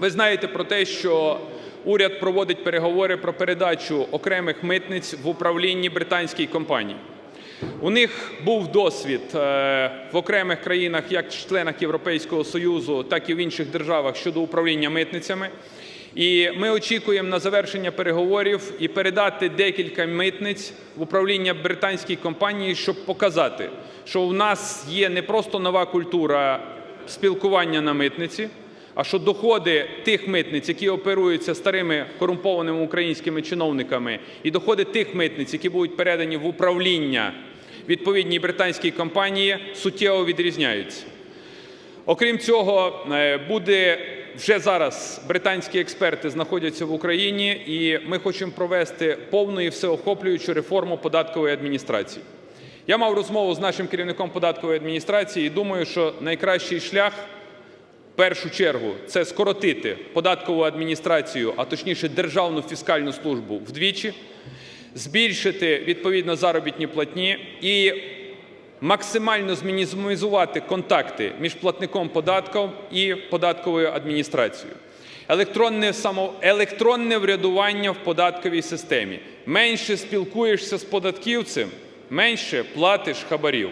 Ви знаєте про те, що уряд проводить переговори про передачу окремих митниць в управлінні британській компанії. У них був досвід е, в окремих країнах, як членах Європейського Союзу, так і в інших державах щодо управління митницями. І ми очікуємо на завершення переговорів і передати декілька митниць в управління британській компанії, щоб показати, що у нас є не просто нова культура спілкування на митниці, а що доходи тих митниць, які оперуються старими корумпованими українськими чиновниками, і доходи тих митниць, які будуть передані в управління відповідній британській компанії, суттєво відрізняються. Окрім цього, е, буде вже зараз британські експерти знаходяться в Україні, і ми хочемо провести повну і всеохоплюючу реформу податкової адміністрації. Я мав розмову з нашим керівником податкової адміністрації і думаю, що найкращий шлях першу чергу це скоротити податкову адміністрацію, а точніше Державну фіскальну службу вдвічі, збільшити відповідно заробітні платні і максимально змінімізувати контакти між платником податків і податковою адміністрацією. Електронне само електронне врядування в податковій системі. Менше спілкуєшся з податківцем, менше платиш хабарів.